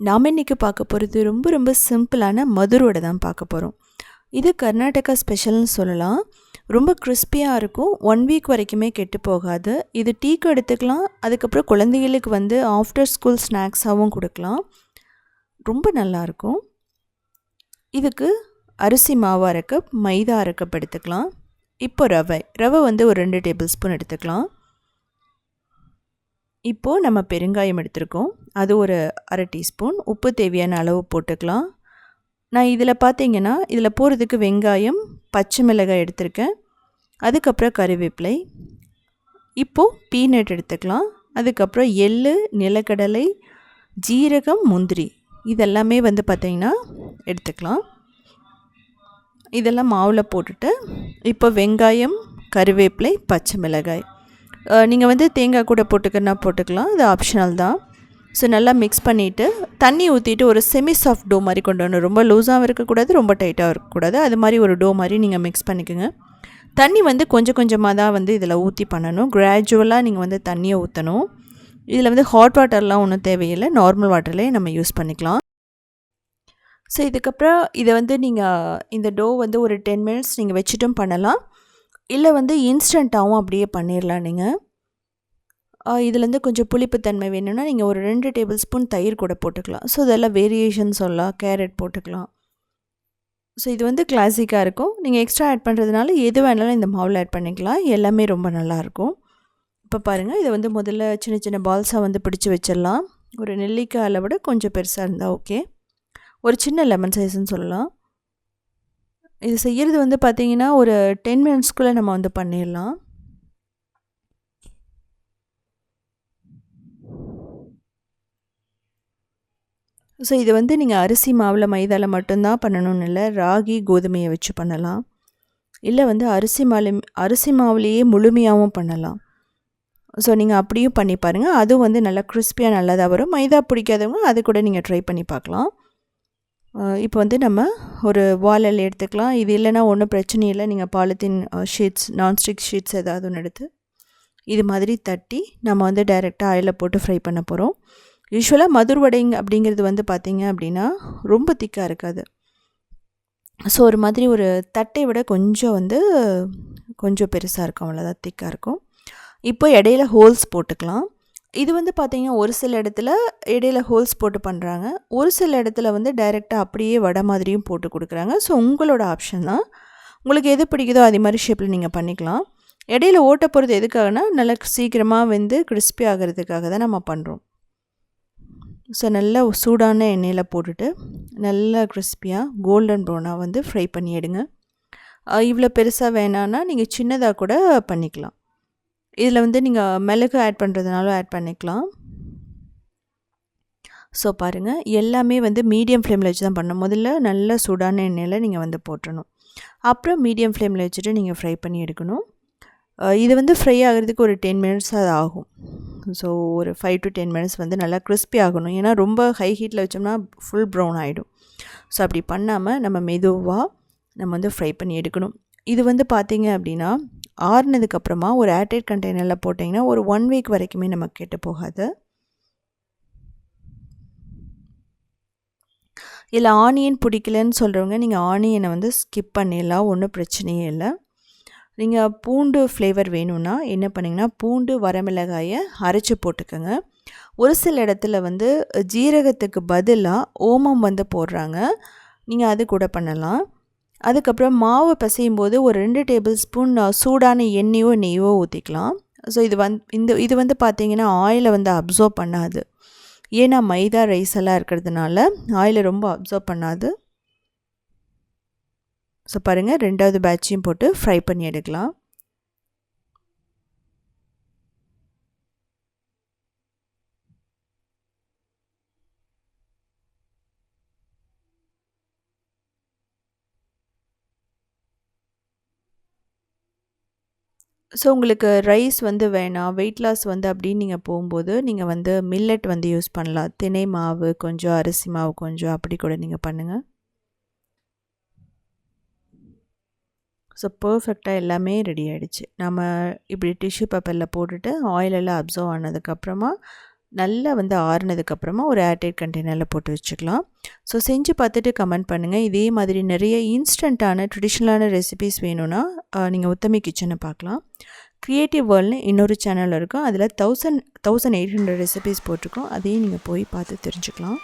நாம் இன்றைக்கி பார்க்க போகிறது ரொம்ப ரொம்ப சிம்பிளான மதுரோட தான் பார்க்க போகிறோம் இது கர்நாடகா ஸ்பெஷல்னு சொல்லலாம். ரொம்ப கிறிஸ்பியாக இருக்கும். ஒன் வீக் வரைக்குமே கெட்டு போகாது. இது டீக்கு எடுத்துக்கலாம். அதுக்கப்புறம் குழந்தைகளுக்கு வந்து ஆஃப்டர் ஸ்கூல் ஸ்நாக்ஸாகவும் கொடுக்கலாம். ரொம்ப நல்லாயிருக்கும் இதுக்கு அரிசி மாவு அரை கப் மைதா அரை கப் எடுத்துக்கலாம். இப்போ ரவை. ரவை வந்து ஒரு ரெண்டு டேபிள் ஸ்பூன் எடுத்துக்கலாம். இப்போது நம்ம பெருங்காயம் எடுத்திருக்கோம். அது ஒரு அரை டீஸ்பூன். உப்பு தேவையான அளவு போட்டுக்கலாம். நான் இதில் பார்த்தீங்கன்னா இதில் போகிறதுக்கு வெங்காயம் பச்சை மிளகாய் எடுத்திருக்கேன். அதுக்கப்புறம் கறிவேப்பிலை இப்போது பீனட் எடுத்துக்கலாம். அதுக்கப்புறம் எள் நிலக்கடலை ஜீரகம் முந்திரி. இதெல்லாமே வந்து பார்த்திங்கன்னா எடுத்துக்கலாம். இதெல்லாம் மாவில் போட்டுட்டு இப்போ வெங்காயம் கருவேப்பிலை பச்சை மிளகாய். நீங்கள் வந்து தேங்காய் கூட போட்டுக்கன்னா போட்டுக்கலாம். அது ஆப்ஷனல் தான். ஸோ நல்லா மிக்ஸ் பண்ணிவிட்டு தண்ணி ஊற்றிட்டு ஒரு செமி சாஃப்ட் டோ மாதிரி கொண்டு வரணும். ரொம்ப லூஸாகவும் இருக்கக்கூடாது ரொம்ப டைட்டாகவும் இருக்கக்கூடாது. அது மாதிரி ஒரு டோ மாதிரி நீங்கள் மிக்ஸ் பண்ணிக்கோங்க. தண்ணி வந்து கொஞ்சம் கொஞ்சமாக தான் வந்து இதில் ஊற்றி பண்ணணும். கிராஜுவலாக நீங்கள் வந்து தண்ணியை ஊற்றணும் இதில் வந்து ஹாட் வாட்டர்லாம் ஒன்றும் தேவையில்லை. நார்மல் வாட்டர்லேயே நம்ம யூஸ் பண்ணிக்கலாம். ஸோ இதுக்கப்புறம் இதை வந்து நீங்கள் இந்த டோ வந்து ஒரு டென் மினிட்ஸ் நீங்கள் வச்சுட்டும் பண்ணலாம். இல்லை வந்து இன்ஸ்டண்ட்டாகவும் அப்படியே பண்ணிடலாம் நீங்கள் இதுலேருந்து கொஞ்சம் புளிப்புத்தன்மை வேணும்னா நீங்கள் ஒரு ரெண்டு டேபிள் ஸ்பூன் தயிர் கூட போட்டுக்கலாம். ஸோ இதெல்லாம் வேரியேஷன் சொல்லலாம் கேரட் போட்டுக்கலாம். ஸோ இது வந்து கிளாசிக்காக இருக்கும். நீங்கள் எக்ஸ்ட்ரா ஆட் பண்ணுறதுனால எது வேணாலும் இந்த மாவில் ஆட் பண்ணிக்கலாம். எல்லாமே ரொம்ப நல்லாயிருக்கும் இப்போ பாருங்கள் இதை வந்து முதல்ல சின்ன சின்ன பால்ஸாக வந்து பிடிச்சி வச்சிடலாம் ஒரு நெல்லிக்காய் அளவிட கொஞ்சம் பெருசாக இருந்தால் ஓகே ஒரு சின்ன லெமன் சைஸ்ன்னு சொல்லலாம். இது செய்கிறது வந்து பார்த்திங்கன்னா ஒரு டென் மினிட்ஸ்க்குள்ளே நம்ம வந்து பண்ணிடலாம். ஸோ இது வந்து நீங்கள் அரிசி மாவில் மைதாவில் மட்டும்தான் பண்ணணும்னு இல்லை ராகி கோதுமையை வச்சு பண்ணலாம். இல்லை வந்து அரிசி மாவு அரிசி மாவுலேயே முழுமையாகவும் பண்ணலாம். ஸோ நீங்கள் அப்படியும் பண்ணி பாருங்கள் அதுவும் வந்து நல்லா கிறிஸ்பியாக நல்லதாக வரும். மைதா பிடிக்காதவங்க அது கூட நீங்கள் ட்ரை பண்ணி பார்க்கலாம். இப்போ வந்து நம்ம ஒரு வாலல் எடுத்துக்கலாம். இது இல்லைன்னா ஒன்றும் பிரச்சனை இல்லை. நீங்கள் பாலித்தீன் ஷீட்ஸ் நான்ஸ்டிக் ஷீட்ஸ் ஏதாவது ஒன்று எடுத்து இது மாதிரி தட்டி நம்ம வந்து டைரெக்டாக ஆயிலில் போட்டு ஃப்ரை பண்ண போகிறோம் யூஸ்வலாக மதுர்வடைங் அப்படிங்கிறது வந்து பார்த்திங்க அப்படின்னா ரொம்ப திக்காக இருக்காது. ஸோ ஒரு மாதிரி ஒரு தட்டை விட கொஞ்சம் வந்து கொஞ்சம் பெருசாக இருக்கும். அவ்வளோதான் திக்காக இருக்கும். இப்போ இடையில ஹோல்ஸ் போட்டுக்கலாம். இது வந்து பார்த்திங்கன்னா ஒரு சில இடத்துல இடையில ஹோல்ஸ் போட்டு பண்ணுறாங்க ஒரு சில இடத்துல வந்து டைரெக்டாக அப்படியே வடை மாதிரியும் போட்டு கொடுக்குறாங்க. ஸோ உங்களோட ஆப்ஷன் தான். உங்களுக்கு எது பிடிக்குதோ அதே மாதிரி ஷேப்பில் நீங்கள் பண்ணிக்கலாம். இடையில ஓட்ட போகிறது எதுக்காகனா நல்லா சீக்கிரமாக வந்து கிறிஸ்பி ஆகிறதுக்காக தான் நம்ம பண்ணுறோம் ஸோ நல்லா சூடான எண்ணெயில் போட்டுட்டு நல்லா கிறிஸ்பியாக கோல்டன் ப்ரௌனாக வந்து ஃப்ரை பண்ணி எடுங்க. இவ்வளோ பெருசாக வேணான்னா நீங்கள் சின்னதாக கூட பண்ணிக்கலாம். இதில் வந்து நீங்கள் மிளகு ஆட் பண்ணுறதுனாலும் ஆட் பண்ணிக்கலாம். ஸோ பாருங்கள் எல்லாமே வந்து மீடியம் ஃப்ளேமில் வச்சு தான் பண்ணணும். முதல்ல நல்ல சூடான எண்ணெயில் நீங்கள் வந்து போட்டுடணும் அப்புறம் மீடியம் ஃப்ளேமில் வச்சுட்டு நீங்கள் ஃப்ரை பண்ணி எடுக்கணும். இது வந்து ஃப்ரை ஆகிறதுக்கு ஒரு டென் மினிட்ஸ் அது ஆகும். ஸோ ஒரு ஃபைவ் டு டென் மினிட்ஸ் வந்து நல்லா கிறிஸ்பி ஆகணும். ஏன்னா ரொம்ப ஹை ஹீட்டில் வச்சோம்னா ஃபுல் ப்ரௌன் ஆகிடும் ஸோ அப்படி பண்ணாமல் நம்ம மெதுவாக நம்ம வந்து ஃப்ரை பண்ணி எடுக்கணும். இது வந்து பார்த்திங்க அப்படின்னா ஆறுனதுக்கப்புறமா ஒரு ஏர்டைட் கண்டெய்னரில் போட்டிங்கன்னா ஒரு ஒன் வீக் வரைக்குமே நமக்கு கெட்டு போகாது. இல்லை ஆனியன் பிடிக்கலன்னு சொல்கிறவங்க நீங்கள் ஆனியனை வந்து ஸ்கிப் பண்ணிடலாம் ஒன்றும் பிரச்சனையே இல்லை. நீங்கள் பூண்டு ஃப்ளேவர் வேணும்னா என்ன பண்ணிங்கன்னா பூண்டு வரமிளகாயை அரைச்சி போட்டுக்கோங்க. ஒரு சில இடத்துல வந்து ஜீரகத்துக்கு பதிலாக ஓமம் வந்து போடுறாங்க. நீங்கள் அது கூட பண்ணலாம். அதுக்கப்புறம் மாவு பிசையும் போது ஒரு ரெண்டு டேபிள் ஸ்பூன் சூடான எண்ணெயோ நெய்யோ ஊற்றிக்கலாம் ஸோ இது வந் இந்த இது வந்து பார்த்திங்கன்னா ஆயிலை வந்து அப்சர்வ் பண்ணாது. ஏன்னா மைதா ரைஸ் எல்லாம் இருக்கிறதுனால ஆயிலை ரொம்ப அப்சர்வ் பண்ணாது. ஸோ பாருங்கள் ரெண்டாவது பேட்சையும் போட்டு ஃப்ரை பண்ணி எடுக்கலாம். ஸோ உங்களுக்கு ரைஸ் வந்து வேணாம் வெயிட் லாஸ் வந்து அப்படின்னு நீங்கள் போகும்போது நீங்கள் வந்து மில்லட் வந்து யூஸ் பண்ணலாம். தினை மாவு கொஞ்சம் அரிசி மாவு கொஞ்சம் அப்படி கூட நீங்கள் பண்ணுங்கள் ஸோ பர்ஃபெக்டாக எல்லாமே ரெடி ஆகிடுச்சு நம்ம இப்படி டிஷ்யூ பேப்பரில் போட்டுட்டு ஆயிலெல்லாம் அப்சர்வ் ஆனதுக்கப்புறமா நல்லா வந்து ஆறுனதுக்கப்புறமா ஒரு ஏர்டைட் கண்டெய்னரில் போட்டு வச்சுக்கலாம். ஸோ செஞ்சு பார்த்துட்டு கமெண்ட் பண்ணுங்கள் இதே மாதிரி நிறைய இன்ஸ்டண்ட்டான ட்ரெடிஷ்னலான ரெசிபிஸ் வேணும்னா நீங்கள் உத்தமி கிச்சனை பார்க்கலாம். க்ரியேட்டிவ் வேர்ல்ட்னு இன்னொரு சேனல் இருக்கும். அதில் thousand thousand eight hundred recipes போட்டிருக்கோம். அதையும் நீங்கள் போய் பார்த்து தெரிஞ்சுக்கலாம்.